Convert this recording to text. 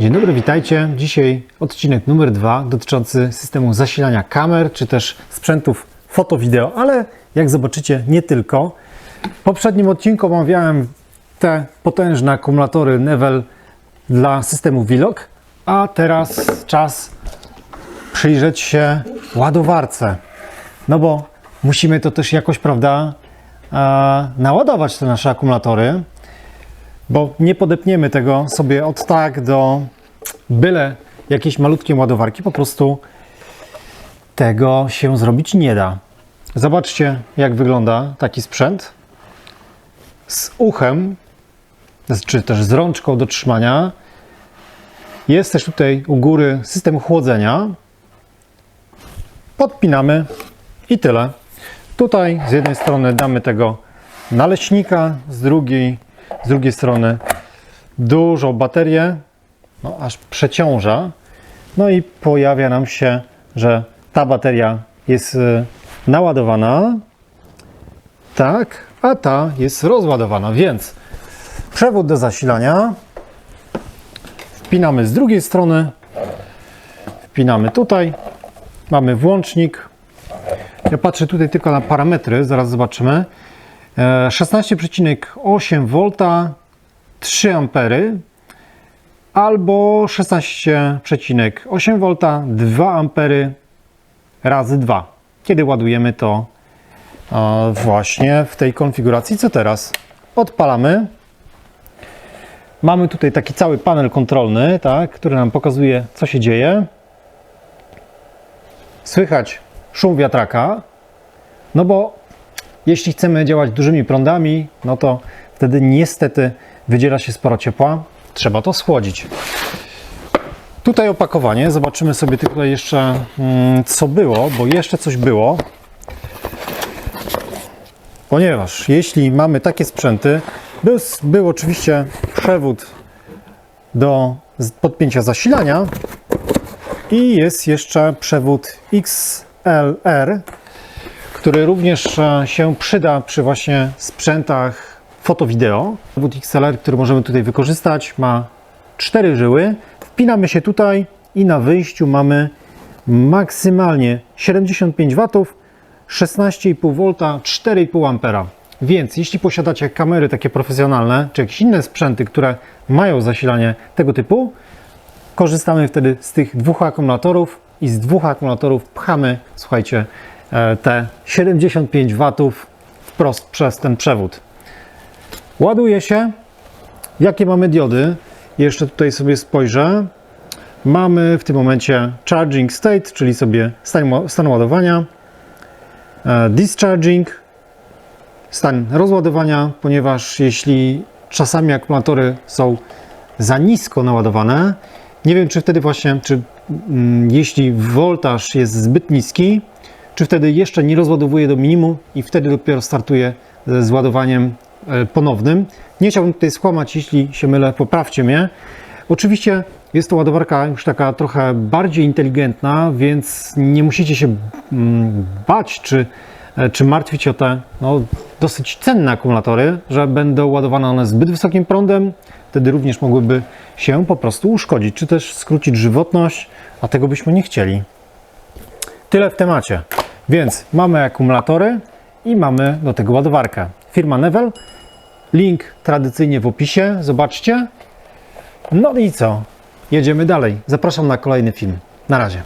Dzień dobry, witajcie. Dzisiaj odcinek numer dwa dotyczący systemu zasilania kamer czy też sprzętów foto-wideo, ale jak zobaczycie, nie tylko. W poprzednim odcinku omawiałem te potężne akumulatory Nevel dla systemu Vilog, a teraz czas przyjrzeć się ładowarce. No bo musimy to też jakoś, prawda, naładować te nasze akumulatory bo nie podepniemy tego sobie od tak do byle jakiejś malutkiej ładowarki. Po prostu tego się zrobić nie da. Zobaczcie, jak wygląda taki sprzęt z uchem, czy też z rączką do trzymania. Jest też tutaj u góry system chłodzenia. Podpinamy i tyle. Tutaj z jednej strony damy tego naleśnika, z drugiej z drugiej strony dużą baterię, no, aż przeciąża. No i pojawia nam się, że ta bateria jest y, naładowana, tak, a ta jest rozładowana, więc przewód do zasilania wpinamy z drugiej strony, wpinamy tutaj, mamy włącznik. Ja patrzę tutaj tylko na parametry, zaraz zobaczymy. E, 16,8 V 3 ampery albo 16,8 V 2 ampery razy 2. Kiedy ładujemy to e, właśnie w tej konfiguracji, co teraz? Odpalamy. Mamy tutaj taki cały panel kontrolny, tak, który nam pokazuje, co się dzieje. Słychać szum wiatraka, no bo jeśli chcemy działać dużymi prądami, no to wtedy niestety wydziela się sporo ciepła. Trzeba to schłodzić. Tutaj opakowanie. Zobaczymy sobie tutaj jeszcze mm, co było, bo jeszcze coś było. Ponieważ jeśli mamy takie sprzęty, był, był oczywiście przewód do podpięcia zasilania i jest jeszcze przewód XLR, który również e, się przyda przy właśnie sprzętach foto-wideo. Przewód XLR, który możemy tutaj wykorzystać, ma cztery żyły. Wpinamy się tutaj i na wyjściu mamy maksymalnie 75 W, 16,5 V, 4,5 ampera. Więc jeśli posiadacie kamery takie profesjonalne, czy jakieś inne sprzęty, które mają zasilanie tego typu, korzystamy wtedy z tych dwóch akumulatorów i z dwóch akumulatorów pchamy, słuchajcie, e, te 75 W wprost przez ten przewód. Ładuje się. Jakie mamy diody? Jeszcze tutaj sobie spojrzę. Mamy w tym momencie charging state, czyli sobie stan, stan ładowania, e, discharging, stan rozładowania, ponieważ jeśli czasami akumulatory są za nisko naładowane, nie wiem czy wtedy właśnie, czy jeśli woltaż jest zbyt niski, czy wtedy jeszcze nie rozładowuje do minimum i wtedy dopiero startuje z ładowaniem e, ponownym. Nie chciałbym tutaj skłamać, jeśli się mylę, poprawcie mnie. Oczywiście jest to ładowarka już taka trochę bardziej inteligentna, więc nie musicie się mm, bać czy, e, czy martwić o te no, dosyć cenne akumulatory, że będą ładowane one zbyt wysokim prądem. Wtedy również mogłyby się po prostu uszkodzić, czy też skrócić żywotność, a tego byśmy nie chcieli. Tyle w temacie. Więc mamy akumulatory i mamy do tego ładowarkę. Firma Nevel. Link tradycyjnie w opisie. Zobaczcie. No i co? Jedziemy dalej. Zapraszam na kolejny film. Na razie.